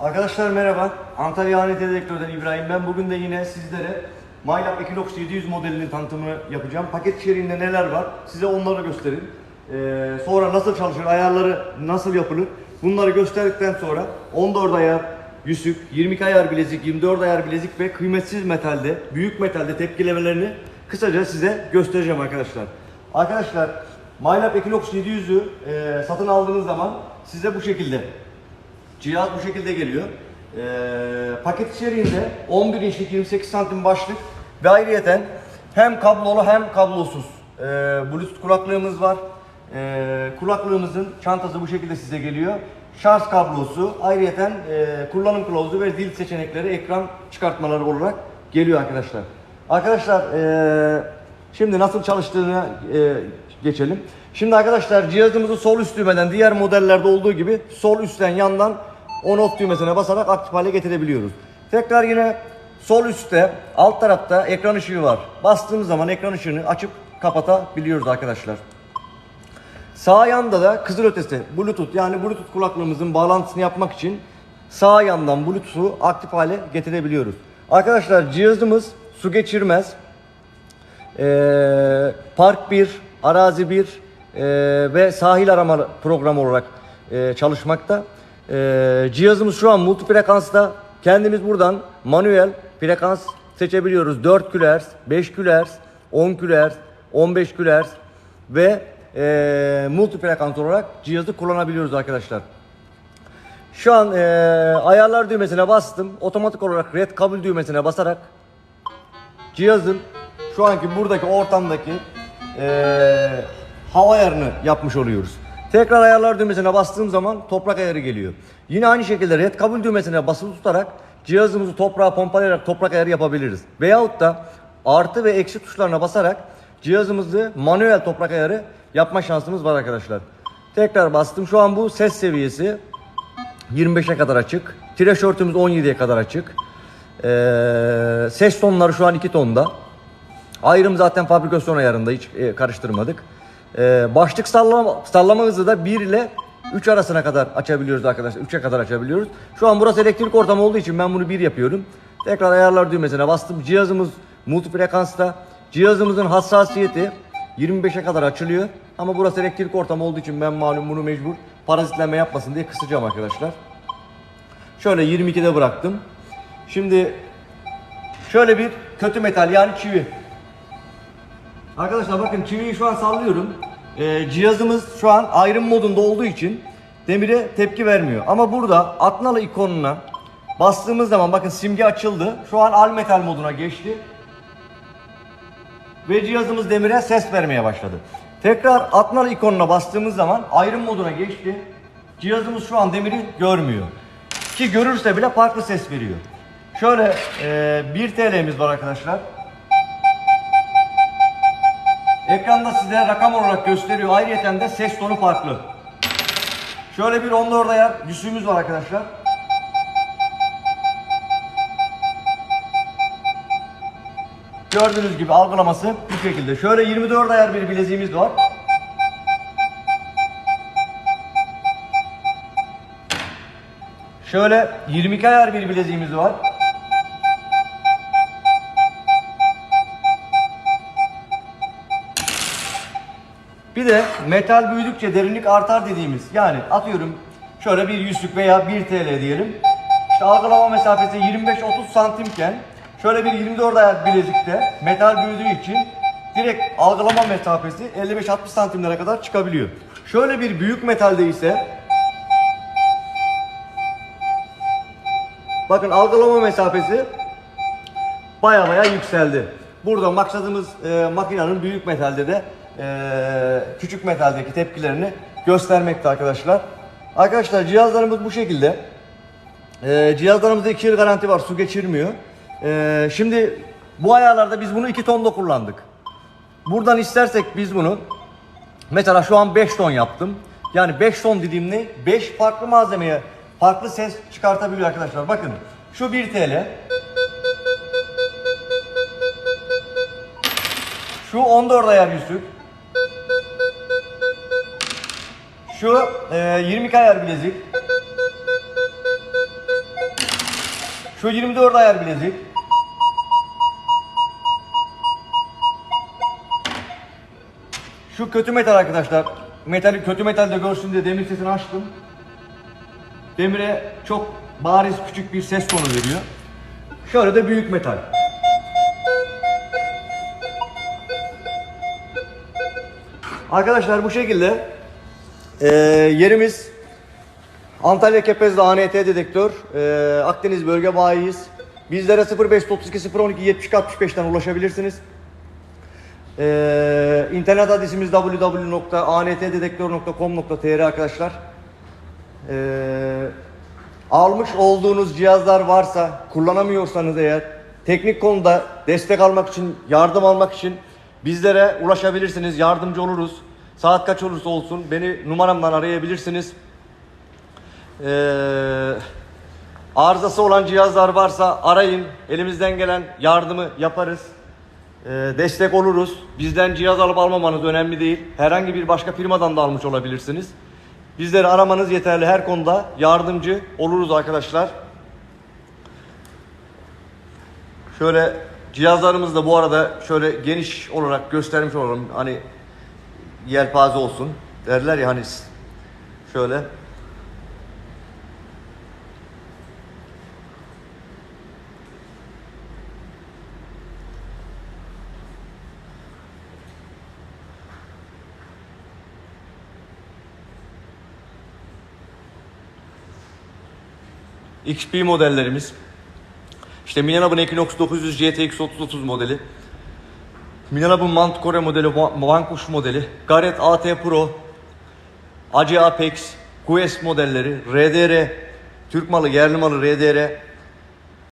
Arkadaşlar merhaba. Antalya Hanet Elektör'den İbrahim. Ben bugün de yine sizlere MyLab Equinox 700 modelinin tanıtımını yapacağım. Paket içeriğinde neler var size onları göstereyim. Ee, sonra nasıl çalışır, ayarları nasıl yapılır bunları gösterdikten sonra 14 ayar yüzük, 22 ayar bilezik, 24 ayar bilezik ve kıymetsiz metalde, büyük metalde tepkilemelerini kısaca size göstereceğim arkadaşlar. Arkadaşlar MyLab Equinox 700'ü e, satın aldığınız zaman size bu şekilde Cihaz bu şekilde geliyor. Ee, paket içeriğinde 11 inçlik 28 santim başlık ve ayrıyeten hem kablolu hem kablosuz ee, Bluetooth kulaklığımız var. Ee, kulaklığımızın çantası bu şekilde size geliyor. Şarj kablosu, ayrıyeten ee, kullanım kılavuzu ve dil seçenekleri ekran çıkartmaları olarak geliyor arkadaşlar. Arkadaşlar ee, şimdi nasıl çalıştığını ee, geçelim. Şimdi arkadaşlar cihazımızı sol üst düğmeden diğer modellerde olduğu gibi sol üstten yandan on off düğmesine basarak aktif hale getirebiliyoruz. Tekrar yine sol üstte alt tarafta ekran ışığı var. Bastığımız zaman ekran ışığını açıp kapatabiliyoruz arkadaşlar. Sağ yanda da kızılötesi Bluetooth yani Bluetooth kulaklığımızın bağlantısını yapmak için sağ yandan Bluetooth'u aktif hale getirebiliyoruz. Arkadaşlar cihazımız su geçirmez. Ee, Park 1, Arazi 1 ee, ve sahil arama programı olarak ee, çalışmakta. Ee, cihazımız şu an multi frekansta. Kendimiz buradan manuel frekans seçebiliyoruz. 4 kHz, 5 kHz, 10 kHz, 15 kHz ve ee, multi olarak cihazı kullanabiliyoruz arkadaşlar. Şu an ee, ayarlar düğmesine bastım. Otomatik olarak red kabul düğmesine basarak cihazın şu anki buradaki ortamdaki eee, hava ayarını yapmış oluyoruz. Tekrar ayarlar düğmesine bastığım zaman toprak ayarı geliyor. Yine aynı şekilde red kabul düğmesine basılı tutarak cihazımızı toprağa pompalayarak toprak ayarı yapabiliriz. Veyahut da artı ve eksi tuşlarına basarak cihazımızı manuel toprak ayarı yapma şansımız var arkadaşlar. Tekrar bastım. Şu an bu ses seviyesi 25'e kadar açık. Tişörtümüz 17'ye kadar açık. Ee, ses tonları şu an 2 tonda. Ayrım zaten fabrikasyon ayarında hiç e, karıştırmadık. Ee, başlık sallama, sallama hızı da 1 ile 3 arasına kadar açabiliyoruz arkadaşlar. 3'e kadar açabiliyoruz. Şu an burası elektrik ortamı olduğu için ben bunu 1 yapıyorum. Tekrar ayarlar düğmesine bastım. Cihazımız multi frekansta. Cihazımızın hassasiyeti 25'e kadar açılıyor. Ama burası elektrik ortamı olduğu için ben malum bunu mecbur parazitlenme yapmasın diye kısacağım arkadaşlar. Şöyle 22'de bıraktım. Şimdi şöyle bir kötü metal yani çivi. Arkadaşlar bakın çiviyi şu an sallıyorum. Ee, cihazımız şu an ayrım modunda olduğu için demire tepki vermiyor. Ama burada atnalı ikonuna bastığımız zaman bakın simge açıldı. Şu an al metal moduna geçti. Ve cihazımız demire ses vermeye başladı. Tekrar atnalı ikonuna bastığımız zaman ayrım moduna geçti. Cihazımız şu an demiri görmüyor. Ki görürse bile farklı ses veriyor. Şöyle e, 1 TL'miz var arkadaşlar. Ekranda size rakam olarak gösteriyor. Ayrıca de ses tonu farklı. Şöyle bir 14 ayar yüzüğümüz var arkadaşlar. Gördüğünüz gibi algılaması bu şekilde. Şöyle 24 ayar bir bileziğimiz var. Şöyle 22 ayar bir bileziğimiz var. Bir de metal büyüdükçe derinlik artar dediğimiz yani atıyorum şöyle bir yüzlük veya 1 TL diyelim. İşte algılama mesafesi 25-30 santimken şöyle bir 24 ayar bilezikte metal büyüdüğü için direkt algılama mesafesi 55-60 santimlere kadar çıkabiliyor. Şöyle bir büyük metalde ise bakın algılama mesafesi baya baya yükseldi. Burada maksadımız e, makinenin büyük metalde de e, küçük metaldeki tepkilerini göstermekte arkadaşlar. Arkadaşlar cihazlarımız bu şekilde. E, cihazlarımızda 2 yıl garanti var su geçirmiyor. E, şimdi bu ayarlarda biz bunu 2 tonda kullandık. Buradan istersek biz bunu mesela şu an 5 ton yaptım. Yani 5 ton dediğim ne? 5 farklı malzemeye farklı ses çıkartabiliyor arkadaşlar. Bakın şu 1 TL. Şu 14 ayar yüzük. Şu e, 20 ayar bilezik. Şu 24 ayar bilezik. Şu kötü metal arkadaşlar. Metali kötü metalde görsün diye demir sesini açtım. Demire çok bariz küçük bir ses tonu veriyor. Şöyle de büyük metal. Arkadaşlar bu şekilde eee, yerimiz Antalya Kepez'de ANT dedektör, eee, Akdeniz bölge bayiyiz. Bizlere 0532 012 70 65'ten ulaşabilirsiniz. Eee internet adresimiz www.antdedektör.com.tr arkadaşlar. Eee, almış olduğunuz cihazlar varsa, kullanamıyorsanız eğer, teknik konuda destek almak için, yardım almak için bizlere ulaşabilirsiniz, yardımcı oluruz. Saat kaç olursa olsun beni numaramdan arayabilirsiniz. Eee arızası olan cihazlar varsa arayın. Elimizden gelen yardımı yaparız. Eee, destek oluruz. Bizden cihaz alıp almamanız önemli değil. Herhangi bir başka firmadan da almış olabilirsiniz. Bizleri aramanız yeterli. Her konuda yardımcı oluruz arkadaşlar. Şöyle cihazlarımız da bu arada şöyle geniş olarak göstermiş olalım. Hani yelpaze olsun derler ya hani şöyle. XP modellerimiz. İşte Minenab'ın Equinox 900 GTX 3030 modeli. Minenab'ın Mount Core modeli, Va- Vanquish modeli. Garrett AT Pro, AC Apex, Quest modelleri, RDR, Türk malı, yerli malı RDR,